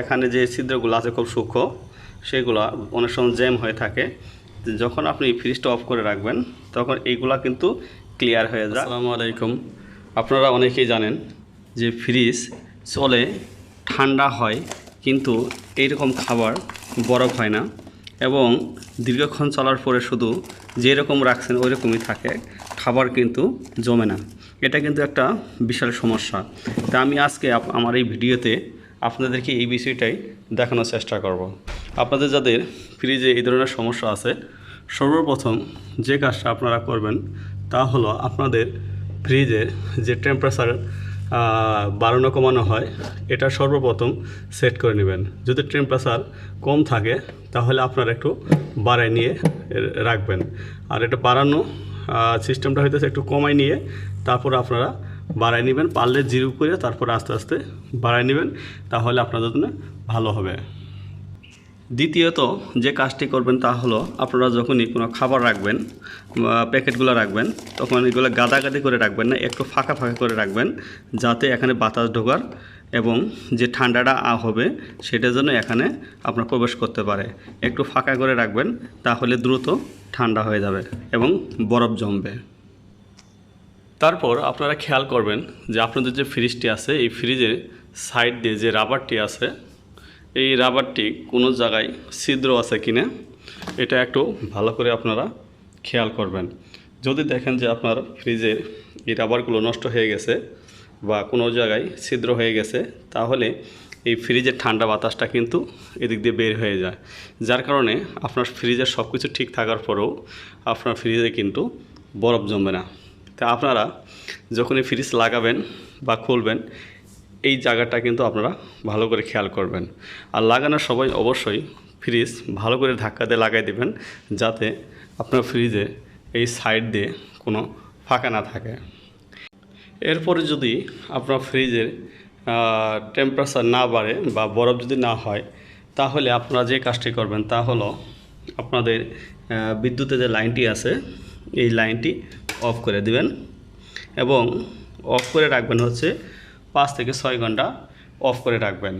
এখানে যে ছিদ্রগুলো আছে খুব সূক্ষ্ম সেগুলো অনেক সময় জ্যাম হয়ে থাকে। যখন আপনি ফ্রিজটা অফ করে রাখবেন তখন এইগুলা কিন্তু ক্লিয়ার হয়ে যায়। আসসালামু আলাইকুম। আপনারা অনেকেই জানেন যে ফ্রিজ চলে ঠান্ডা হয় কিন্তু এইরকম খাবার বরফ হয় না এবং দীর্ঘক্ষণ চলার পরে শুধু যেরকম রাখছেন ওই রকমই থাকে খাবার কিন্তু জমে না। এটা কিন্তু একটা বিশাল সমস্যা। তা আমি আজকে আমার এই ভিডিওতে আপনাদেরকে এই বিষয়টাই দেখানোর চেষ্টা করব। আপনাদের যাদের ফ্রিজে এই ধরনের সমস্যা আছে, সর্বপ্রথম যে কাজটা আপনারা করবেন তা হলো আপনাদের ফ্রিজের যে টেম্পারেচার বাড়ানো কমানো হয়, এটা সর্বপ্রথম সেট করে নেবেন। যদি টেম্পারেচার কম থাকে, তাহলে আপনারা একটু বাড়ায় নিয়ে রাখবেন। আর এটা বাড়ানো সিস্টেমটা হইতেছে একটু কমায় নিয়ে, তারপর আপনারা বাড়ায় নেবেন, পারলে জিরো করে তারপর আস্তে আস্তে বাড়ায় নেবেন, তাহলে আপনাদের জন্য ভালো হবে। দ্বিতীয়ত যে কাজটি করবেন তা হলো আপনারা যখনই কোনো খাবার রাখবেন প্যাকেটগুলো রাখবেন, তখন এগুলো গাদাগাদি করে রাখবেন না, একটু ফাঁকা ফাঁকা করে রাখবেন, যাতে এখানে বাতাস ঢোকার এবং যে ঠান্ডাটা আ হবে সেটার জন্য এখানে আপনার প্রবেশ করতে পারে। একটু ফাঁকা করে রাখবেন, তাহলে দ্রুত ঠান্ডা হয়ে যাবে এবং বরফ জমবে। তারপর আপনারা খেয়াল করবেন যে আপনাদের যে ফ্রিজটি আছে, এই ফ্রিজের সাইড দিয়ে যে রাবারটি আছে, এই রাবারটি কোনো জায়গায় ছিদ্র আছে কিনা, এটা একটু ভালো করে আপনারা খেয়াল করবেন। যদি দেখেন যে আপনার ফ্রিজের এই রাবারগুলো নষ্ট হয়ে গেছে বা কোনো জায়গায় ছিদ্র হয়ে গেছে, তাহলে এই ফ্রিজের ঠান্ডা বাতাসটা কিন্তু এদিক দিয়ে বের হয়ে যায়। যার কারণে আপনার ফ্রিজের সব কিছু ঠিক থাকার পরেও আপনার ফ্রিজে কিন্তু বরফ জমবে না। তা আপনারা যখনই ফ্রিজ লাগাবেন বা খুলবেন, এই জায়গাটা কিন্তু আপনারা ভালো করে খেয়াল করবেন। আর লাগানোর সময় অবশ্যই ফ্রিজ ভালো করে ধাক্কা দিয়ে লাগাই দেবেন, যাতে আপনার ফ্রিজে এই সাইড দিয়ে কোনো ফাঁকা না থাকে। এরপরে যদি আপনার ফ্রিজের টেম্পারেচার না বাড়ে বা বরফ যদি না হয়, তাহলে আপনারা যে কাজটি করবেন তা হলো আপনাদের বিদ্যুতের যে লাইনটি আছে, এই লাইনটি অফ করে দিবেন এবং অফ করে রাখবেন হচ্ছে পাঁচ থেকে ছয় ঘণ্টা অফ করে রাখবেন।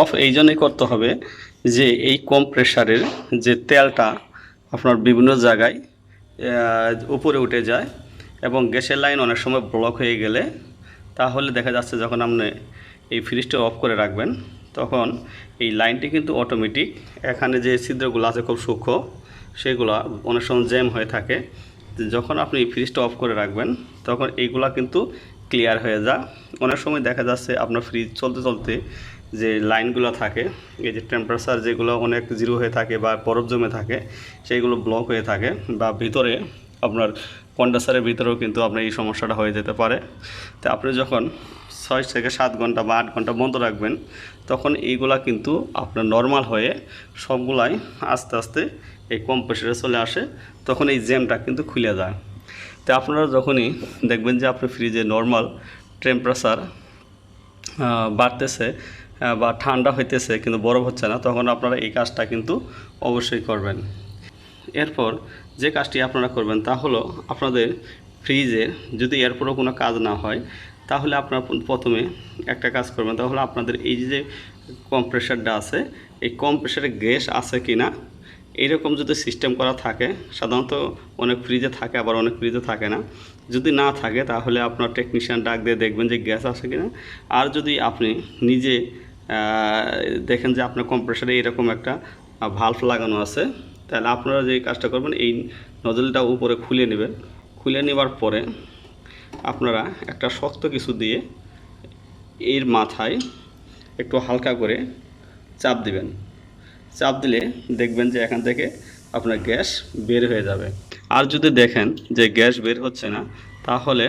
অফ এই জন্যই করতে হবে যে এই কম প্রেশারের যে তেলটা আপনার বিভিন্ন জায়গায় উপরে উঠে যায় এবং গ্যাসের লাইন অনেক সময় ব্লক হয়ে গেলে তাহলে দেখা যাচ্ছে যখন আপনি এই ফ্রিজটা অফ করে রাখবেন তখন এই লাইনটি কিন্তু অটোমেটিক এখানে যে ছিদ্রগুলো আছে খুব সূক্ষ্ম, সেগুলো অনেক সময় জ্যাম হয়ে থাকে। যখন আপনি ফ্রিজটা অফ করে রাখবেন, তখন এইগুলা কিন্তু ক্লিয়ার হয়ে যায় অনেক সময় দেখা যাচ্ছে আপনার ফ্রিজ চলতে চলতে যে লাইনগুলো থাকে, এই যে টেম্পারেচার যেগুলো অনেক জিরো হয়ে থাকে বা বরফ জমে থাকে, সেইগুলো ব্লক হয়ে থাকে বা ভিতরে আপনার কন্ডেন্সারের ভিতরেও কিন্তু আপনার এই সমস্যাটা হয়ে যেতে পারে। তো আপনি যখন ছয় থেকে সাত ঘণ্টা বা আট ঘণ্টা বন্ধ রাখবেন, তখন এইগুলা কিন্তু আপনার নর্মাল হয়ে সবগুলাই আস্তে আস্তে এই কম প্রেশারে চলে আসে, তখন এই জ্যামটা কিন্তু খুলে যায়। তো আপনারা যখনই দেখবেন যে আপনার ফ্রিজে নর্মাল টেম্পারেচার বাড়তেছে বা ঠান্ডা হইতেছে কিন্তু বরফ হচ্ছে না, তখন আপনারা এই কাজটা কিন্তু অবশ্যই করবেন। এরপর যে কাজটি আপনারা করবেন তা হলো আপনাদের ফ্রিজের যদি এরপরও কোনো কাজ না হয়, তাহলে আপনারা প্রথমে একটা কাজ করবেন, তাহলে আপনাদের এই যে কম প্রেশারটা আছে, এই কম প্রেশারে গ্যাস আছে কি না এইরকম যদি সিস্টেম করা থাকে, সাধারণত অনেক ফ্রিজে থাকে, আবার অনেক ফ্রিজে থাকে না। যদি না থাকে, তাহলে আপনার টেকনিশিয়ান ডাক দিয়ে দেখবেন যে গ্যাস আছে কিনা। আর যদি আপনি নিজে দেখেন যে আপনার কম্প্রেসারে এরকম একটা ভাল্ভ লাগানো আছে, তাহলে আপনারা যে কাজটা করবেন, এই নজলটা উপরে খুলে নেবেন। খুলে নেবার পরে আপনারা একটা শক্ত কিছু দিয়ে এর মাথায় একটু হালকা করে চাপ দিবেন। চাপ দিলে দেখবেন যে এখান থেকে আপনার গ্যাস বের হয়ে যাবে। আর যদি দেখেন যে গ্যাস বের হচ্ছে না, তাহলে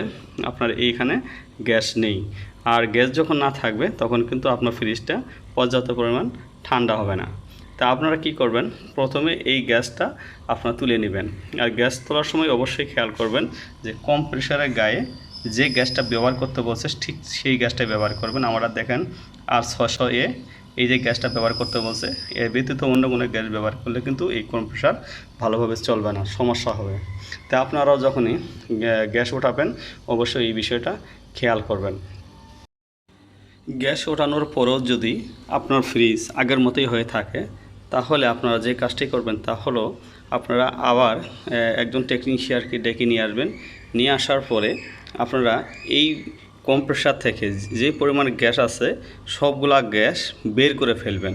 আপনার এইখানে গ্যাস নেই। আর গ্যাস যখন না থাকবে, তখন কিন্তু আপনার ফ্রিজটা পর্যাপ্ত পরিমাণ ঠান্ডা হবে না। তা আপনারা কি করবেন? প্রথমে এই গ্যাসটা আপনারা তুলে নেবেন। আর গ্যাস তোলার সময় অবশ্যই খেয়াল করবেন যে কম প্রেশারের গায়ে যে গ্যাসটা ব্যবহার করতে বলছে, ঠিক সেই গ্যাসটাই ব্যবহার করবেন। আমরা দেখেন আর ছশো এ এই যে গ্যাসটা ব্যবহার করতে বলছে, এর ব্যতীত অন্য কোনো গ্যাস ব্যবহার করলে কিন্তু এই কম্প্রেসার ভালোভাবে চলবে না, সমস্যা হবে। তা আপনারাও যখনই গ্যাস ওঠাবেন, অবশ্যই এই বিষয়টা খেয়াল করবেন। গ্যাস ওঠানোর পরও যদি আপনার ফ্রিজ আগের মতোই হয়ে থাকে, তাহলে আপনারা যে কাজটি করবেন তা হলো, আপনারা আবার একজন টেকনিশিয়ানকে ডেকে নিয়ে আসবেন। নিয়ে আসার পরে আপনারা এই কম্প্রেসার থেকে যে পরিমাণ গ্যাস আছে সবগুলা গ্যাস বের করে ফেলবেন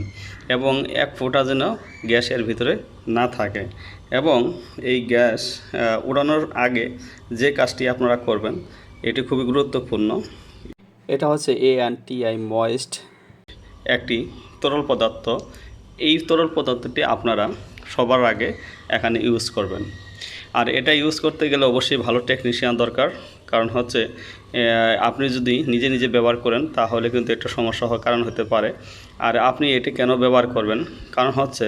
এবং এক ফোঁটা যেন গ্যাসের ভিতরে না থাকে এবং এই গ্যাস উড়ানোর আগে যে কাজটি আপনারা করবেন এটি খুবই গুরুত্বপূর্ণ। এটা হচ্ছে এ আই ময়েস্ট একটি তরল পদার্থ। এই তরল পদার্থটি আপনারা সবার আগে এখানে ইউজ করবেন। আর এটা ইউজ করতে গেলে অবশ্যই ভালো টেকনিশিয়ান দরকার কারণ হচ্ছে আপনি যদি নিজে নিজে ব্যবহার করেন, তাহলে কিন্তু একটা সমস্যা হওয়ার কারণ হতে পারে। আর আপনি এটি কেন ব্যবহার করবেন? কারণ হচ্ছে,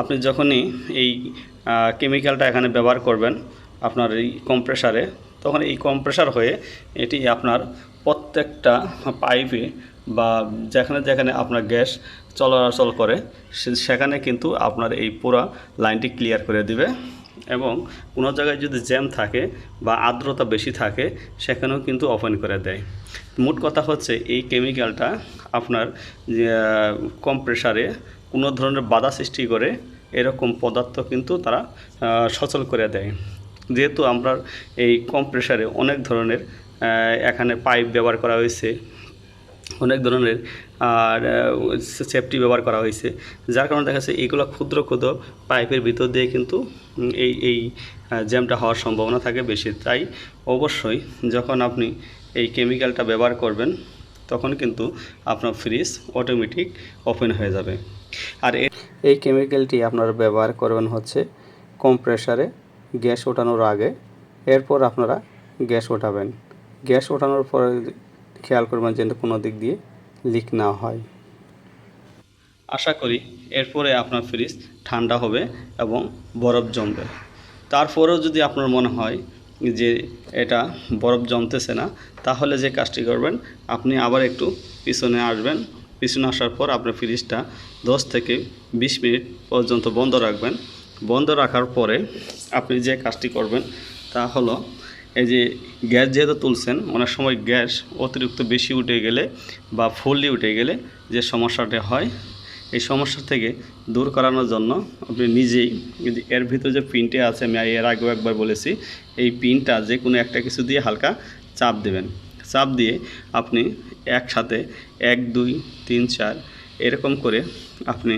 আপনি যখনই এই কেমিক্যালটা এখানে ব্যবহার করবেন, আপনার এই কম্প্রেসারে তখন এই কম্প্রেসার হয়ে এটি আপনার প্রত্যেকটা পাইপে বা যেখানে যেখানে আপনার গ্যাস চলাচল করে সেখানে কিন্তু আপনার এই পুরা লাইনটি ক্লিয়ার করে দিবে। এবং কোনো জায়গায় যদি জ্যাম থাকে বা আর্দ্রতা বেশি থাকে, সেখানেও কিন্তু ওপেন করে দেয়। মোট কথা হচ্ছে, এই কেমিক্যালটা আপনার কম্প্রেসারে কোনো ধরনের বাধা সৃষ্টি করে, এরকম পদার্থ কিন্তু তারা সচল করে দেয়। যেহেতু আমরা এই কম্প্রেসারে অনেক ধরনের এখানে পাইপ ব্যবহার করা হয়েছে অনেক ধরনের, আর সেফটি ব্যবহার করা হয়েছে। যার কারণে দেখা যাচ্ছে এইগুলো ক্ষুদ্র ক্ষুদ্র পাইপের ভিতর দিয়ে কিন্তু এই এই জ্যামটা হওয়ার সম্ভাবনা থাকে বেশি। তাই অবশ্যই যখন আপনি এই কেমিক্যালটা ব্যবহার করবেন, তখন কিন্তু আপনার ফ্রিজ অটোমেটিক ওপেন হয়ে যাবে। আর এই কেমিক্যালটি আপনারা ব্যবহার করবেন হচ্ছে কম্প্রেসারে গ্যাস ওঠানোর আগে। এরপর আপনারা গ্যাস ওঠাবেন। গ্যাস ওঠানোর পরে খেয়াল করবেন যেন কোনো দিক দিয়ে লিক না হয়। আশা করি এরপরে আপনার ফ্রিজ ঠান্ডা হবে এবং বরফ জমবে। তারপরেও যদি আপনার মনে হয় যে এটা বরফ জমতেছে না, তাহলে যে কাজটি করবেন, আপনি আবার একটু পিছনে আসবেন। পিছনে আসার পর আপনার ফ্রিজটা দশ থেকে বিশ মিনিট পর্যন্ত বন্ধ রাখবেন। বন্ধ রাখার পরে আপনি যে কাজটি করবেন তা হলো এই যে গ্যাস যেহেতু তুলছেন, অনেক সময় গ্যাস অতিরিক্ত বেশি উঠে গেলে বা ফুললি উঠে গেলে যে সমস্যাটা হয়, এই সমস্যা থেকে দূর করানোর জন্য আপনি নিজেই যদি এর ভিতরে যে পিনটা আছে, আমি এর আগেও একবার বলেছি, এই পিনটা যে কোনো একটা কিছু দিয়ে হালকা চাপ দেবেন। চাপ দিয়ে আপনি একসাথে এক, দুই, তিন, চার এরকম করে আপনি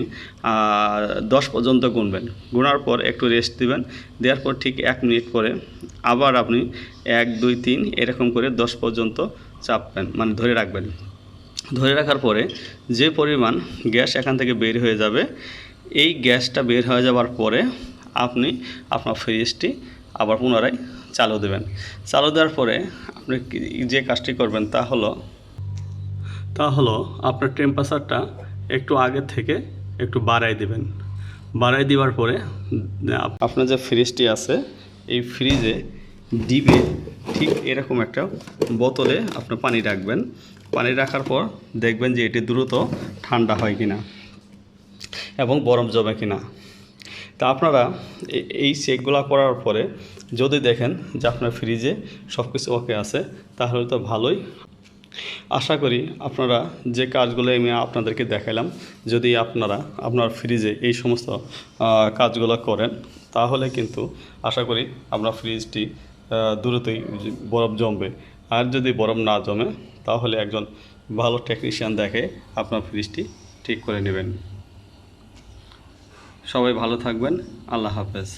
দশ পর্যন্ত গুনবেন। গুনার পর একটু রেস্ট দিবেন। দেওয়ার পর ঠিক এক মিনিট পরে আবার আপনি এক, দুই, তিন এরকম করে দশ পর্যন্ত চাপবেন মানে ধরে রাখবেন। ধরে রাখার পরে যে পরিমাণ গ্যাস এখান থেকে বের হয়ে যাবে, এই গ্যাসটা বের হয়ে যাওয়ার পরে আপনি আপনার ফ্রিজটি আবার পুনরায় চালু দেবেন। চালু দেওয়ার পরে আপনি যে কাজটি করবেন তা হলো তা হলো আপনার টেম্পারেচারটা একটু আগের থেকে একটু বাড়াই দেবেন। বাড়াই দেওয়ার পরে, আপনার যে ফ্রিজটি আছে, এই ফ্রিজে ডিবে ঠিক এরকম একটা বোতলে আপনি পানি রাখবেন। পানি রাখার পর দেখবেন যে এটি দ্রুত ঠান্ডা হয় কিনা এবং বরফ জমে কিনা। তা আপনারা এই চেকগুলো করার পরে যদি দেখেন যে আপনার ফ্রিজে সব কিছু ওকে আছে, তাহলে তো ভালোই। আশা করি আপনারা যে কাজগুলো আমি আপনাদেরকে দেখালাম, যদি আপনারা আপনার ফ্রিজে এই সমস্ত কাজগুলো করেন, তাহলে কিন্তু আশা করি আপনার ফ্রিজটি দ্রুতই বরফ জমবে। আর যদি বরফ না জমে, তাহলে একজন ভালো টেকনিশিয়ান দেখে আপনার ফ্রিজটি ঠিক করে নেবেন। সবাই ভালো থাকবেন। আল্লাহ হাফেজ।